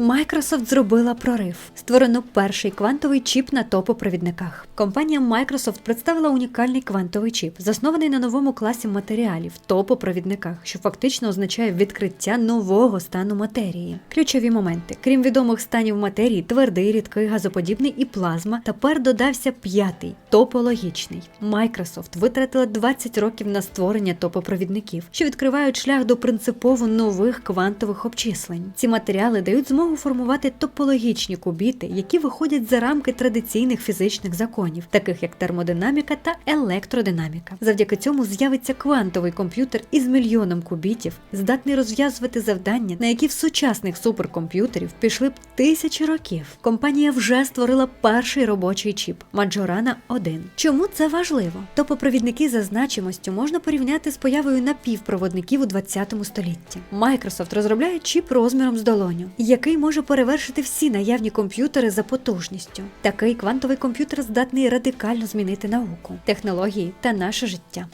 Microsoft зробила прорив. Створено перший квантовий чіп на топопровідниках. Компанія Microsoft представила унікальний квантовий чіп, заснований на новому класі матеріалів топопровідниках, що фактично означає відкриття нового стану матерії. Ключові моменти, крім відомих станів матерії, твердий, рідкий, газоподібний і плазма. Тепер додався п'ятий топологічний. Microsoft витратила 20 років на створення топопровідників, що відкривають шлях до принципово нових квантових обчислень. Ці матеріали дають змогу формувати топологічні кубіти, які виходять за рамки традиційних фізичних законів, таких як термодинаміка та електродинаміка. Завдяки цьому з'явиться квантовий комп'ютер із мільйоном кубітів, здатний розв'язувати завдання, на які в сучасних суперкомп'ютерів пішли б тисячі років. Компанія вже створила перший робочий чіп Majorana 1. Чому це важливо? Топопровідники за значимостю можна порівняти з появою напівпроводників у 20 столітті. Microsoft розробляє чіп розміром з долоню, який може перевершити всі наявні комп'ютери за потужністю. Такий квантовий комп'ютер здатний радикально змінити науку, технології та наше життя.